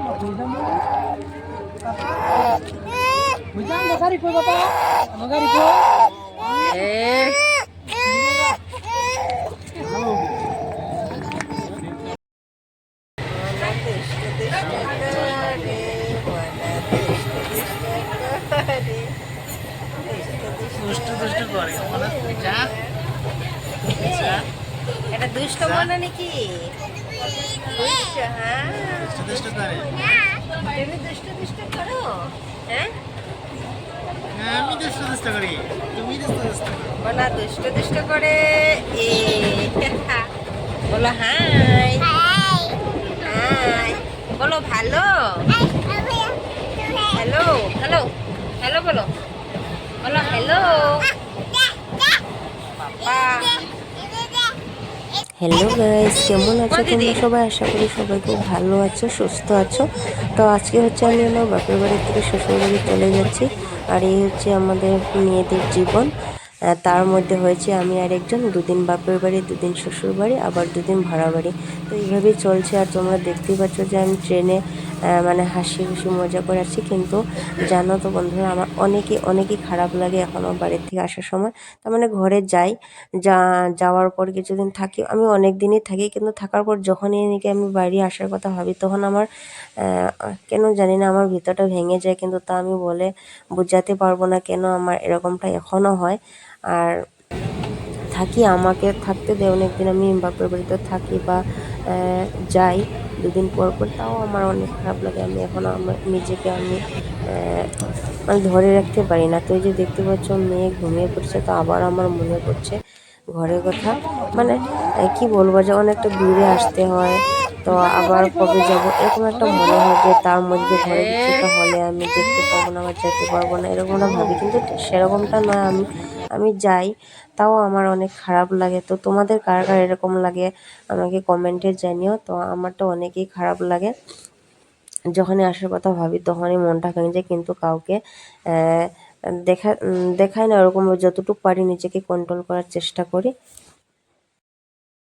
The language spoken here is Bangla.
Bujan, magari po ba ta? Magari po. Eh, দুষ্টু দুষ্টু করে মানে যা এটা দুষ্ট মনে নাকি? দুষ্ট হ্যাঁ। দুষ্টু দুষ্টু করে। তুমি দুষ্ট দুষ্ট করো হ্যাঁ? আমি দুষ্টু দুষ্টু করি। তুমি দুষ্টু দুষ্টু করো। বলা দুষ্ট দুষ্ট করে এ বলো হাই। হাই। বলো ভালো। হ্যালো হ্যালো হ্যালো বলো। বলো হ্যালো। পাপা হ্যালো গাইস কেমন আছো? তোমরা সবাই আশা করি সবাই খুব ভালো আছো সুস্থ আছো। তো আজকে হচ্ছে আমি আমার বাপের বাড়ি থেকে শ্বশুর বাড়ি চলে যাচ্ছি। আর এই হচ্ছে আমাদের মেয়েদের জীবন। তার মধ্যে হয়েছে আমি আর একজন দুদিন বাপের বাড়ি দুদিন শ্বশুর বাড়ি আবার দুদিন ভাড়া বাড়ি। তো এইভাবেই চলছে। আর তোমরা দেখতেই পাচ্ছ যে আমি ট্রেনে মানে হাসি খুশি, মজা করে আসছি কিন্তু জানো তো বন্ধুরা, আমার অনেকই অনেকই খারাপ লাগে এখন আমার বাড়ির থেকে আসার সময়। তার মানে ঘরে যাই, যা, যাওয়ার পর কিছুদিন থাকি, আমি অনেক দিনই থাকি। কিন্তু থাকার পর যখনই নাকি আমি বাড়ি আসার কথা ভাবি, তখন আমার কেন জানি না আমার ভিতরটা ভেঙে যায়। কিন্তু তা আমি বলে বোঝাতে পারব না কেন আমার এরকমটা এখনও হয়। আর থাকি, আমাকে থাকতে দেয় অনেকদিন আমি বাপের বাড়িতে থাকি বা যাই। দুদিন পর পর তাও আমার অনেক খারাপ লাগে। আমি এখন আমার নিজেকে আমি মানে ধরে রাখতে পারি না। তো এই যে দেখতে পাচ্ছ, মেয়ে ঘুমিয়ে পড়ছে, তো আবার আমার মনে পড়ছে ঘরের কথা। মানে কি বলব যে অনেকটা দূরে আসতে হয়, তো আবার কবে যাব? এরকম একটা মনে হয় যে তার মধ্যে ঘরে কিছুটা হলে আমি দেখতে পাবো না বা যেতে পারব না এরকমটা ভাবি। কিন্তু সেরকমটা নয় আমি। আমি যাই, তাও আমার অনেক খারাপ লাগে। তো তোমাদের কার কার এরকম লাগে, আমাকে কমেন্টে জানিও। তো আমার তো অনেকেই খারাপ লাগে। যখনই আসার কথা ভাবি, তখনই মনটা ভেঙে যায়। কিন্তু কাউকে দেখা দেখায় না। ওরকম যতটুকু পারি নিজেকে কন্ট্রোল করার চেষ্টা করি।